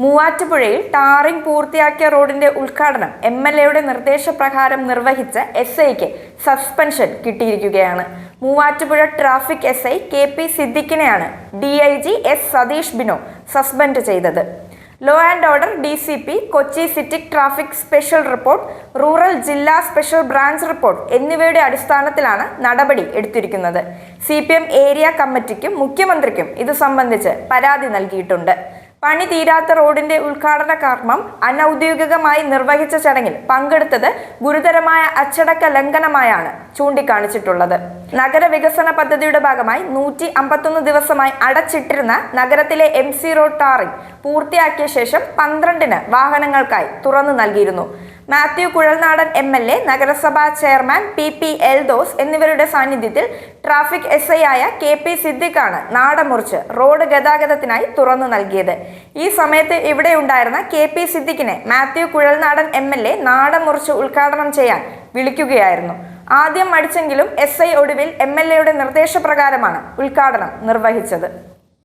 മൂവാറ്റുപുഴയിൽ ടാറിംഗ് പൂർത്തിയാക്കിയ റോഡിന്റെ ഉദ്ഘാടനം എം എൽ എയുടെ നിർദ്ദേശപ്രകാരം നിർവഹിച്ച എസ് ഐക്ക് സസ്പെൻഷൻ കിട്ടിയിരിക്കുകയാണ്. Muvattupuzha traffic S I K P സിദ്ദിഖിനെയാണ് D I G S Satheesh Bino suspend ചെയ്തത്. Law and order D C P Kochi city traffic special report rural ജില്ലാ സ്പെഷ്യൽ ബ്രാഞ്ച് റിപ്പോർട്ട് എന്നിവയുടെ അടിസ്ഥാനത്തിലാണ് നടപടി എടുത്തിരിക്കുന്നത്. സി ഏരിയ കമ്മിറ്റിക്കും മുഖ്യമന്ത്രിക്കും ഇത് സംബന്ധിച്ച് പരാതി നൽകിയിട്ടുണ്ട്. പണി തീരാത്ത റോഡിന്റെ ഉദ്ഘാടന കർമ്മം അനൌദ്യോഗികമായി നിർവഹിച്ച ചടങ്ങിൽ പങ്കെടുത്തത് ഗുരുതരമായ അച്ചടക്ക ലംഘനമായാണ് ചൂണ്ടിക്കാണിച്ചിട്ടുള്ളത്. നഗരവികസന പദ്ധതിയുടെ ഭാഗമായി നൂറ്റി അമ്പത്തൊന്ന് ദിവസമായി അടച്ചിട്ടിരുന്ന നഗരത്തിലെ എം സി റോഡ് ടാറിംഗ് പൂർത്തിയാക്കിയ ശേഷം പന്ത്രണ്ടിന് വാഹനങ്ങൾക്കായി തുറന്നു നൽകിയിരുന്നു. Mathew Kuzhalnadan M L A നഗരസഭാ ചെയർമാൻ പി പി എൽദോസ് എന്നിവരുടെ സാന്നിധ്യത്തിൽ ട്രാഫിക് എസ് ഐ ആയ കെ പി സിദ്ദിഖാണ് നാടമുറിച്ച് റോഡ് ഗതാഗതത്തിനായി തുറന്നു നൽകിയത്. ഈ സമയത്ത് ഇവിടെ ഉണ്ടായിരുന്ന K P സിദ്ദിഖിനെ Mathew Kuzhalnadan M L A നാടമുറിച്ച് ഉദ്ഘാടനം ചെയ്യാൻ വിളിക്കുകയായിരുന്നു. ആദ്യം മടിച്ചെങ്കിലും എസ് ഐ ഒടുവിൽ എം എൽ എയുടെ നിർദ്ദേശപ്രകാരമാണ് ഉദ്ഘാടനം നിർവഹിച്ചത്.